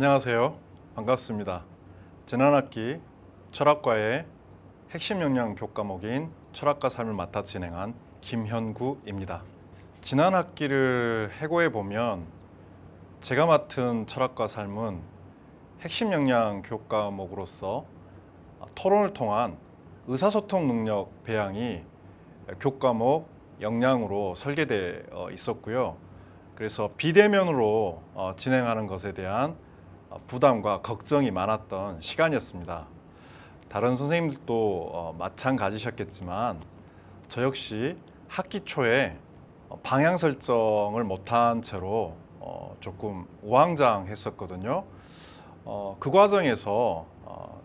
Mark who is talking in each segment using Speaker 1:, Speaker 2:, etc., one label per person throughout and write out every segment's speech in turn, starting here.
Speaker 1: 안녕하세요. 반갑습니다. 지난 학기 철학과의 핵심 역량 교과목인 철학과 삶을 맡아 진행한 김현구입니다. 지난 학기를 해고해 보면 제가 맡은 철학과 삶은 핵심 역량 교과목으로서 토론을 통한 의사소통 능력 배양이 교과목 역량으로 설계되어 있었고요. 그래서 비대면으로 어, 진행하는 것에 대한 어, 부담과 걱정이 많았던 시간이었습니다. 다른 선생님들도 어, 마찬가지셨겠지만 저 역시 학기 초에 어, 방향 설정을 못한 채로 어, 조금 우왕좌왕했었거든요. 어, 그 과정에서 어,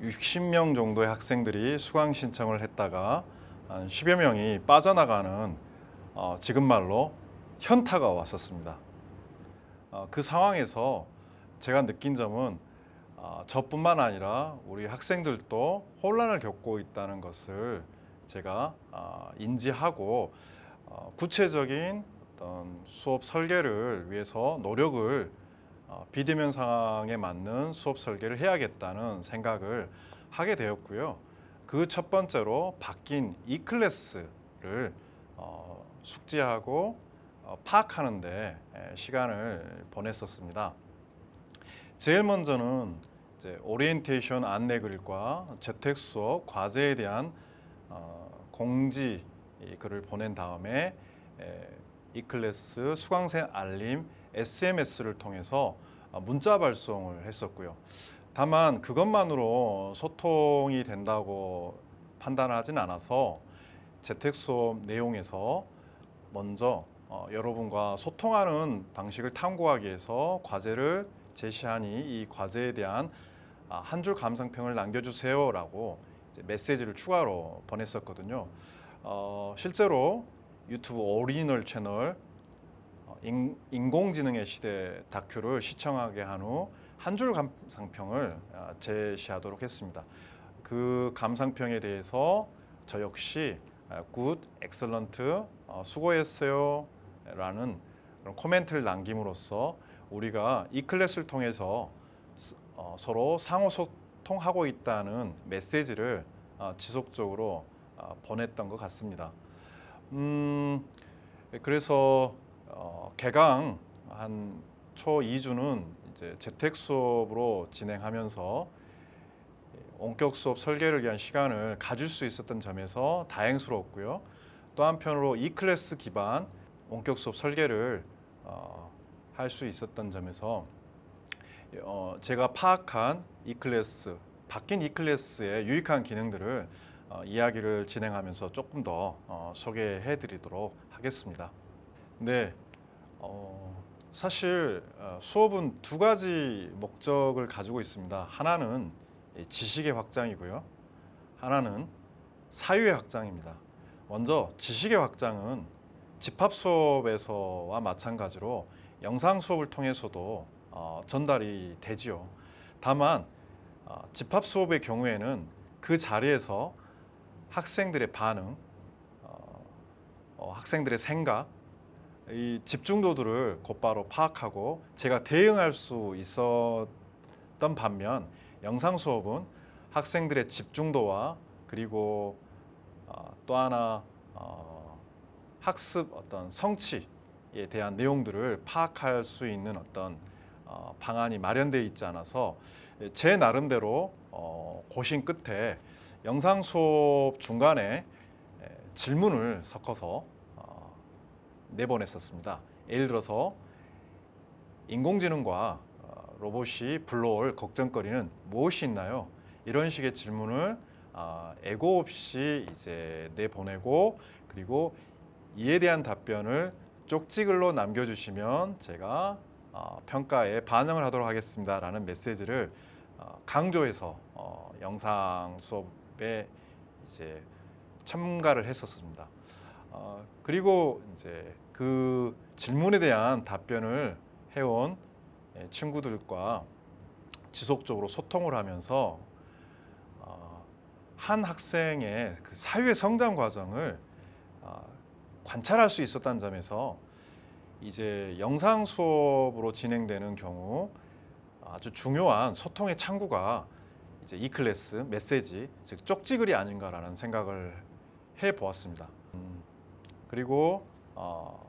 Speaker 1: 60명 정도의 학생들이 수강 신청을 했다가 한 10여 명이 빠져나가는 어, 지금 말로 현타가 왔었습니다. 어, 그 상황에서 제가 느낀 점은 어, 저뿐만 아니라 우리 학생들도 혼란을 겪고 있다는 것을 제가 어, 인지하고 어, 구체적인 어떤 수업 설계를 위해서 노력을 어, 비대면 상황에 맞는 수업 설계를 해야겠다는 생각을 하게 되었고요. 그 첫 번째로 바뀐 이 클래스를 어, 숙지하고 어, 파악하는데 에, 시간을 보냈었습니다. 제일 먼저는 이제 오리엔테이션 안내 글과 재택 수업 과제에 대한 어, 공지 이 글을 보낸 다음에 에, 이 클래스 수강생 알림 SMS를 통해서 어, 문자 발송을 했었고요. 다만 그것만으로 소통이 된다고 판단하진 않아서 재택 수업 내용에서 먼저 어, 여러분과 소통하는 방식을 탐구하기 위해서 과제를 제시하니 이 과제에 대한 아, 한 줄 감상평을 남겨주세요라고 메시지를 추가로 보냈었거든요. 어, 실제로 유튜브 오리지널 채널 어, 인, 인공지능의 시대 다큐를 시청하게 한 후 한 줄 감상평을 아, 제시하도록 했습니다. 그 감상평에 대해서 저 역시 아, 굿, 엑셀런트, 어, 수고했어요 라는 코멘트를 남김으로써 우리가 이 클래스를 통해서 스- 어, 서로 상호 소통하고 있다는 메시지를 어, 지속적으로 어, 보냈던 것 같습니다. 음, 그래서 어, 개강 한 초 2주는 이제 재택 수업으로 진행하면서 원격 수업 설계를 위한 시간을 가질 수 있었던 점에서 다행스러웠고요. 또 한편으로 이 클래스 기반 원격 수업 설계를 어, 할 수 있었던 점에서 어, 제가 파악한 이 클래스 바뀐 이 클래스의 유익한 기능들을 어, 이야기를 진행하면서 조금 더 어, 소개해드리도록 하겠습니다. 네, 어, 사실 어, 수업은 두 가지 목적을 가지고 있습니다. 하나는 이 지식의 확장이고요. 하나는 사유의 확장입니다. 먼저 지식의 확장은 집합 수업에서와 마찬가지로 영상 수업을 통해서도 어, 전달이 되지요. 다만 어, 집합 수업의 경우에는 그 자리에서 학생들의 반응, 어, 어, 학생들의 생각, 이 집중도들을 곧바로 파악하고 제가 대응할 수 있었던 반면 영상 수업은 학생들의 집중도와 그리고 어, 또 하나 어, 학습 어떤 성취에 대한 내용들을 파악할 수 있는 어떤 어, 방안이 마련되어 있지 않아서 제 나름대로 어, 고심 끝에 영상 수업 중간에 에, 질문을 섞어서 어, 내보냈었습니다. 예를 들어서 인공지능과 어, 로봇이 불러올 걱정거리는 무엇이 있나요? 이런 식의 질문을 아, 애고 없이 이제 내보내고 그리고 이에 대한 답변을 쪽지글로 남겨주시면 제가 어, 평가에 반영을 하도록 하겠습니다라는 메시지를 어, 강조해서 어, 영상 수업에 이제 첨가를 했었습니다. 어, 그리고 이제 그 질문에 대한 답변을 해온 예, 친구들과 지속적으로 소통을 하면서 어, 한 학생의 그 사유의 성장 과정을 어, 관찰할 수 있었다는 점에서 이제 영상 수업으로 진행되는 경우 아주 중요한 소통의 창구가 이제 이 클래스 메시지 즉 쪽지글이 아닌가라는 생각을 해 보았습니다. 음, 그리고 어,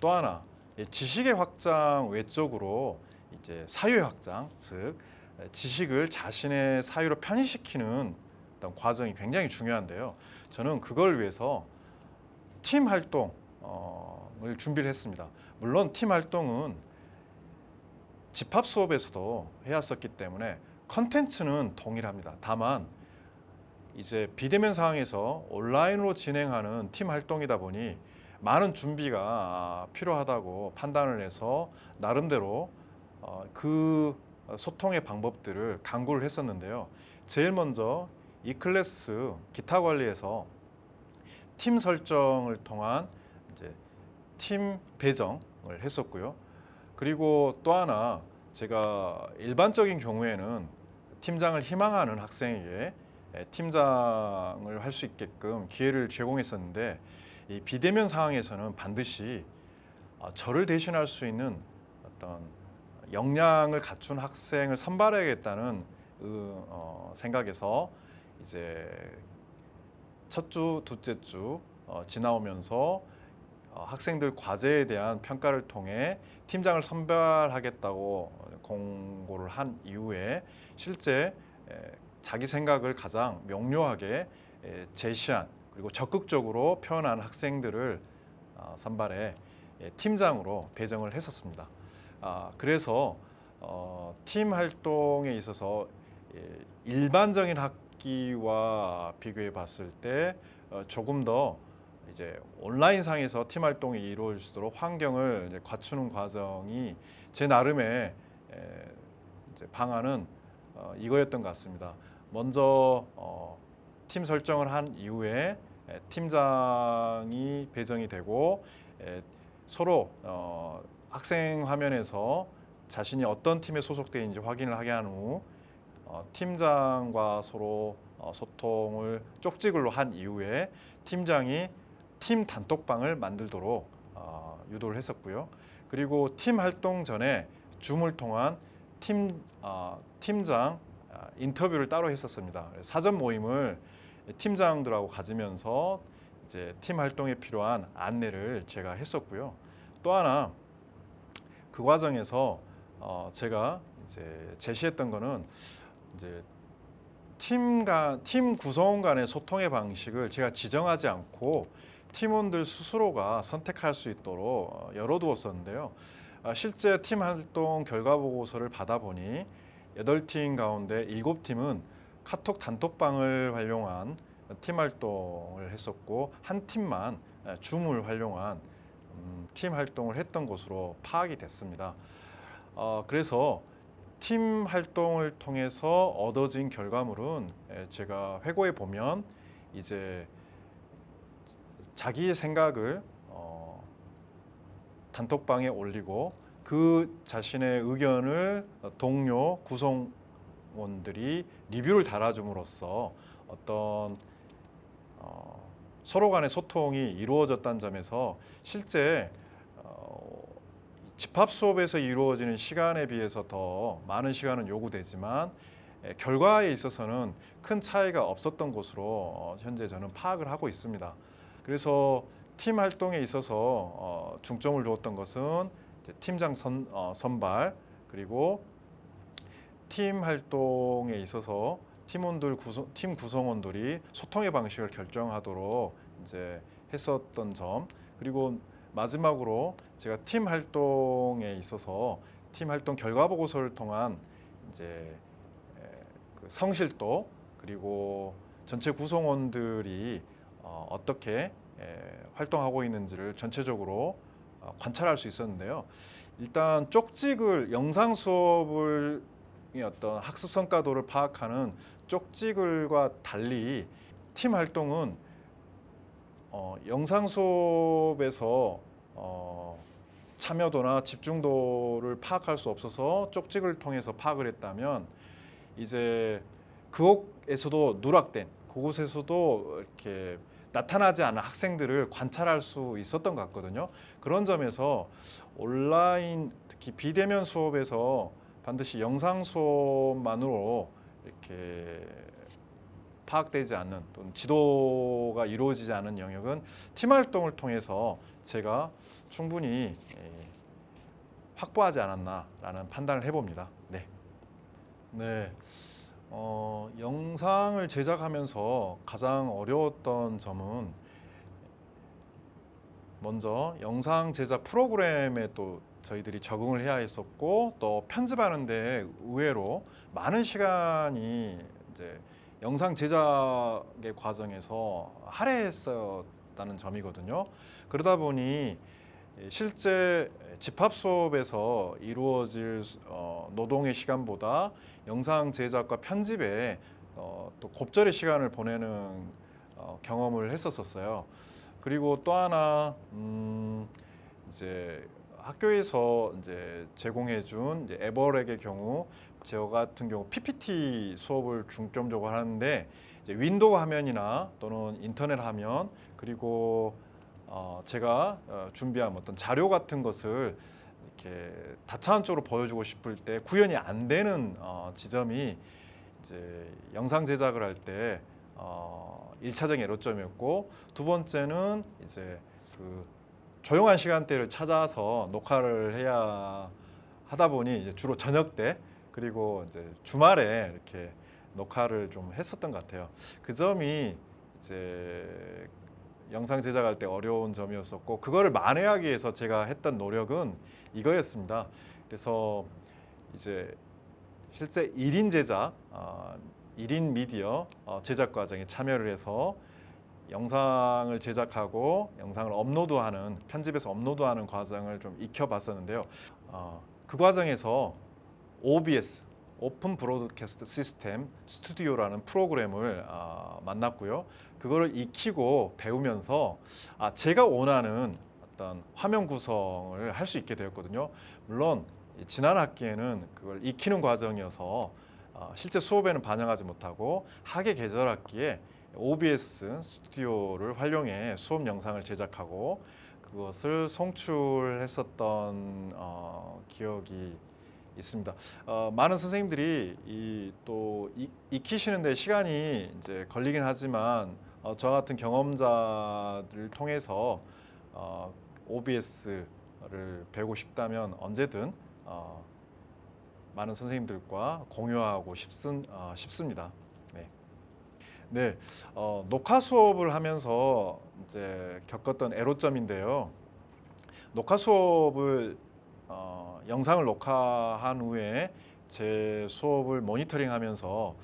Speaker 1: 또 하나 이 지식의 확장 외적으로 이제 사유의 확장 즉 지식을 자신의 사유로 편입시키는 과정이 굉장히 중요한데요. 저는 그걸 위해서 팀 활동을 준비를 했습니다. 물론 팀 활동은 집합 수업에서도 해왔었기 때문에 컨텐츠는 동일합니다. 다만 이제 비대면 상황에서 온라인으로 진행하는 팀 활동이다 보니 많은 준비가 필요하다고 판단을 해서 나름대로 어, 그 소통의 방법들을 강구를 했었는데요. 제일 먼저 이 클래스 기타 관리에서 팀 설정을 통한 이제 팀 배정을 했었고요. 그리고 또 하나 제가 일반적인 경우에는 팀장을 희망하는 학생에게 예, 팀장을 할 수 있게끔 기회를 제공했었는데 이 비대면 상황에서는 반드시 어, 저를 대신할 수 있는 어떤 역량을 갖춘 학생을 선발해야겠다는 그, 어, 생각에서 이제 첫 주, 둘째 주 어, 지나오면서 어, 학생들 과제에 대한 평가를 통해 팀장을 선발하겠다고 공고를 한 이후에 실제 에, 자기 생각을 가장 명료하게 에, 제시한 그리고 적극적으로 표현한 학생들을 어, 선발해 예, 팀장으로 배정을 했었습니다. 아, 그래서 어, 팀 활동에 있어서 예, 일반적인 학 기와 비교해 봤을 때 어, 조금 더 이제 온라인 상에서 팀 활동이 이루어질 수 있도록 환경을 갖추는 과정이 제 나름의 방안은 어, 이거였던 것 같습니다. 먼저 어, 팀 설정을 한 이후에 에, 팀장이 배정이 되고 에, 서로 어, 학생 화면에서 자신이 어떤 팀에 소속되어 있는지 확인을 하게 한 후 어, 팀장과 서로 어, 소통을 쪽지글로 한 이후에 팀장이 팀 단톡방을 만들도록 어, 유도를 했었고요. 그리고 팀 활동 전에 줌을 통한 팀 어, 팀장 아, 인터뷰를 따로 했었습니다. 사전 모임을 팀장들하고 가지면서 이제 팀 활동에 필요한 안내를 제가 했었고요. 또 하나 그 과정에서 어, 제가 이제 제시했던 거는 이제 팀간 팀 구성원 간의 소통의 방식을 제가 지정하지 않고 팀원들 스스로가 선택할 수 있도록 어, 열어두었었는데요. 아, 실제 팀 활동 결과 보고서를 받아보니 여덟 팀 가운데 일곱 팀은 카톡 단톡방을 활용한 팀 활동을 했었고 한 팀만 에, 줌을 활용한 음, 팀 활동을 했던 것으로 파악이 됐습니다. 어, 그래서 팀 활동을 통해서 얻어진 결과물은 에, 제가 회고해 보면 이제 자기의 생각을 어, 단톡방에 올리고 그 자신의 의견을 동료 구성원들이 리뷰를 달아줌으로써 어떤 어, 서로 간의 소통이 이루어졌다는 점에서 실제 어, 집합 수업에서 이루어지는 시간에 비해서 더 많은 시간은 요구되지만 에, 결과에 있어서는 큰 차이가 없었던 것으로 어, 현재 저는 파악을 하고 있습니다. 그래서 팀 활동에 있어서 어, 중점을 두었던 것은 팀장 선, 어, 선발 그리고 팀 활동에 있어서 팀원들 구성, 팀 구성원들이 소통의 방식을 결정하도록 이제 했었던 점 그리고 마지막으로 제가 팀 활동에 있어서 팀 활동 결과 보고서를 통한 이제 에, 그 성실도 그리고 전체 구성원들이 어, 어떻게 에, 활동하고 있는지를 전체적으로 어, 관찰할 수 있었는데요. 일단 쪽지글 영상 수업을 이 어떤 학습 성과도를 파악하는 쪽지글과 달리 팀 활동은 어, 영상 수업에서 어, 참여도나 집중도를 파악할 수 없어서 쪽지글 통해서 파악을 했다면 이제 그곳에서도 누락된 그곳에서도 이렇게 나타나지 않은 학생들을 관찰할 수 있었던 것 같거든요. 그런 점에서 온라인 특히 비대면 수업에서 반드시 영상 수업만으로 이렇게 파악되지 않는 또는 지도가 이루어지지 않은 영역은 팀 활동을 통해서 제가 충분히 예, 확보하지 않았나라는 판단을 해봅니다. 네. 네. 어, 영상을 제작하면서 가장 어려웠던 점은 먼저 영상 제작 프로그램에 또 저희들이 적응을 해야 했었고 또 편집하는데 의외로 많은 시간이 이제 영상 제작의 과정에서 할애했었다는 점이거든요. 그러다 보니 실제 집합 수업에서 이루어질 어, 노동의 시간보다 영상 제작과 편집에 어, 또 곱절의 시간을 보내는 어, 경험을 했었었어요. 그리고 또 하나 음, 이제 학교에서 이제 제공해준 이제 에버렉의 경우 저 같은 경우 PPT 수업을 중점적으로 하는데 이제 윈도우 화면이나 또는 인터넷 화면 그리고 어, 제가 어, 준비한 어떤 자료 같은 것을 이렇게 다차원적으로 보여주고 싶을 때 구현이 안 되는 어, 지점이 이제 영상 제작을 할때 어, 일차적인 애로점이었고 두 번째는 이제 그 조용한 시간대를 찾아서 녹화를 해야 하다 보니 이제 주로 저녁 때 그리고 이제 주말에 이렇게 녹화를 좀 했었던 것 같아요. 그 점이 이제 영상 제작할 때 어려운 점이었었고 그거를 만회하기 위해서 제가 했던 노력은 이거였습니다. 그래서 이제 실제 1인 제작, 어, 1인 미디어 어, 제작 과정에 참여를 해서 영상을 제작하고 영상을 업로드하는 편집해서 업로드하는 과정을 좀 익혀봤었는데요. 어, 그 과정에서 OBS 오픈 브로드캐스트 시스템 스튜디오라는 프로그램을 아, 만났고요. 그거를 익히고 배우면서 아, 제가 원하는 어떤 화면 구성을 할 수 있게 되었거든요. 물론 이 지난 학기에는 그걸 익히는 과정이어서 어, 실제 수업에는 반영하지 못하고 학예 계절 학기에 OBS 스튜디오를 활용해 수업 영상을 제작하고 그것을 송출했었던 어, 기억이 있습니다. 어, 많은 선생님들이 이또 익히시는데 시간이 이제 걸리긴 하지만 어, 저 같은 경험자들을 통해서 어, OBS를 배우고 싶다면 언제든 어, 많은 선생님들과 공유하고 싶은, 어, 싶습니다. 네. 네, 어, 녹화 수업을 하면서 이제 겪었던 애로점인데요. 녹화 수업을 어, 영상을 녹화한 후에 제 수업을 모니터링하면서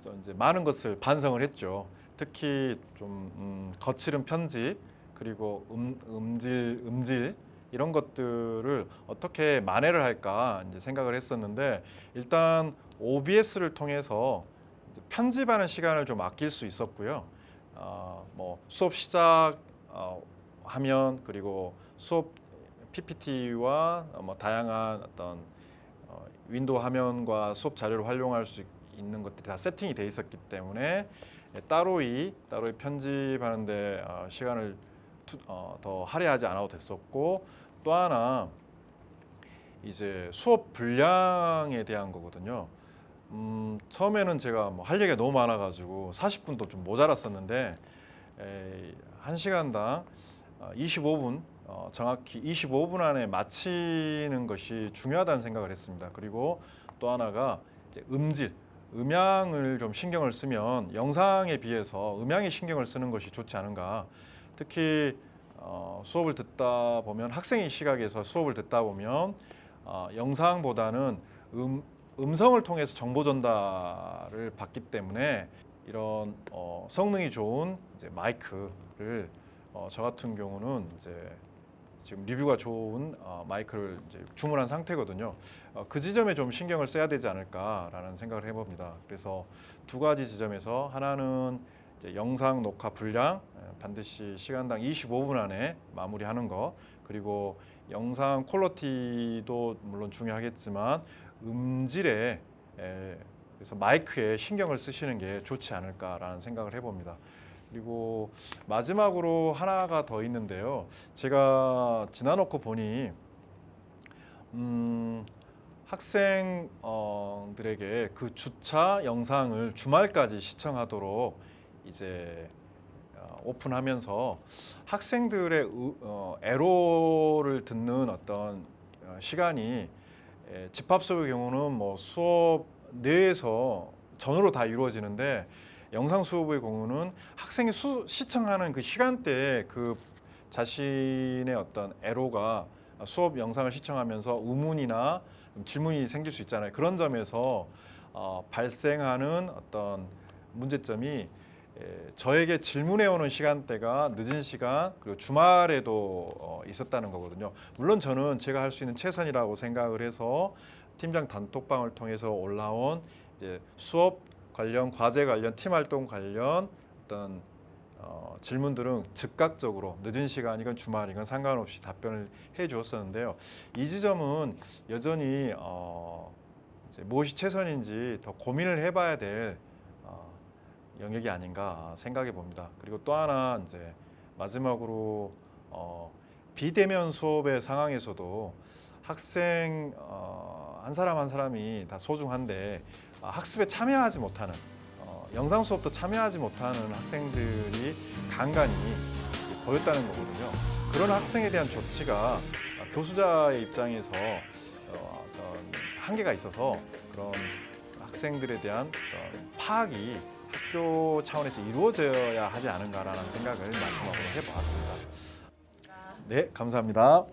Speaker 1: 저 이제 많은 것을 반성을 했죠. 특히 좀 음, 거칠은 편집 그리고 음, 음질 음질 이런 것들을 어떻게 만회를 할까 이제 생각을 했었는데 일단 OBS를 통해서 편집하는 시간을 좀 아낄 수 있었고요. 어, 뭐 수업 시작 어, 그리고 수업 PPT와 뭐 다양한 어떤 어, 윈도우 화면과 수업 자료를 활용할 수 있는 것들이 다 세팅이 돼 있었기 때문에 예, 따로 이 따로 이 편집하는데 어, 시간을 투, 어, 더 할애하지 않아도 됐었고 또 하나 이제 수업 분량에 대한 거거든요. 음, 처음에는 제가 뭐 할 얘기가 너무 많아가지고 40분도 좀 모자랐었는데 에, 한 시간당 어, 25분 어, 정확히 25분 안에 마치는 것이 중요하다는 생각을 했습니다. 그리고 또 하나가 음질, 음향을 좀 신경을 쓰면 영상에 비해서 음향에 신경을 쓰는 것이 좋지 않은가. 특히 어, 수업을 듣다 보면 학생의 시각에서 수업을 듣다 보면 어, 영상보다는 음, 음성을 통해서 정보 전달을 받기 때문에 이런 어, 성능이 좋은 이제 마이크를 어, 저 같은 경우는 이제 지금 리뷰가 좋은 어, 마이크를 이제 주문한 상태거든요. 어, 그 지점에 좀 신경을 써야 되지 않을까라는 생각을 해봅니다. 그래서 두 가지 지점에서 하나는 이제 영상 녹화 분량 에, 반드시 시간당 25분 안에 마무리하는 것 그리고 영상 퀄리티도 물론 중요하겠지만 음질에 에, 그래서 마이크에 신경을 쓰시는 게 좋지 않을까라는 생각을 해봅니다. 그리고 마지막으로 하나가 더 있는데요. 제가 지나놓고 보니 음, 학생들에게 그 주차 영상을 주말까지 시청하도록 이제 어, 오픈하면서 학생들의 의- 어, 애로를 듣는 어떤 어, 시간이 에, 집합 수업의 경우는 뭐 수업 내에서 전으로 다 이루어지는데 영상 수업의 경우는 학생이 수, 시청하는 그 시간대에 그 자신의 어떤 애로가 수업 영상을 시청하면서 의문이나 질문이 생길 수 있잖아요. 그런 점에서 어, 발생하는 어떤 문제점이 에, 저에게 질문해 오는 시간대가 늦은 시간 그리고 주말에도 어, 있었다는 거거든요. 물론 저는 제가 할 수 있는 최선이라고 생각을 해서 팀장 단톡방을 통해서 올라온 수업 관련 과제 관련 팀 활동 관련 어떤 어, 질문들은 즉각적으로 늦은 시간이건 주말이건 상관없이 답변을 해 주었었는데요. 이 지점은 여전히 어, 무엇이 최선인지 더 고민을 해봐야 될 어, 영역이 아닌가 생각해 봅니다. 그리고 또 하나 이제 마지막으로 어, 비대면 수업의 상황에서도 학생 어, 한 사람 한 사람이 다 소중한데 아, 학습에 참여하지 못하는 어, 영상 수업도 참여하지 못하는 학생들이 간간히 보였다는 거거든요. 그런 학생에 대한 조치가 아, 교수자의 입장에서 어, 어떤 한계가 있어서 그런 학생들에 대한 어떤 파악이 학교 차원에서 이루어져야 하지 않은가라는 생각을 말씀하고 해보았습니다. 네, 감사합니다.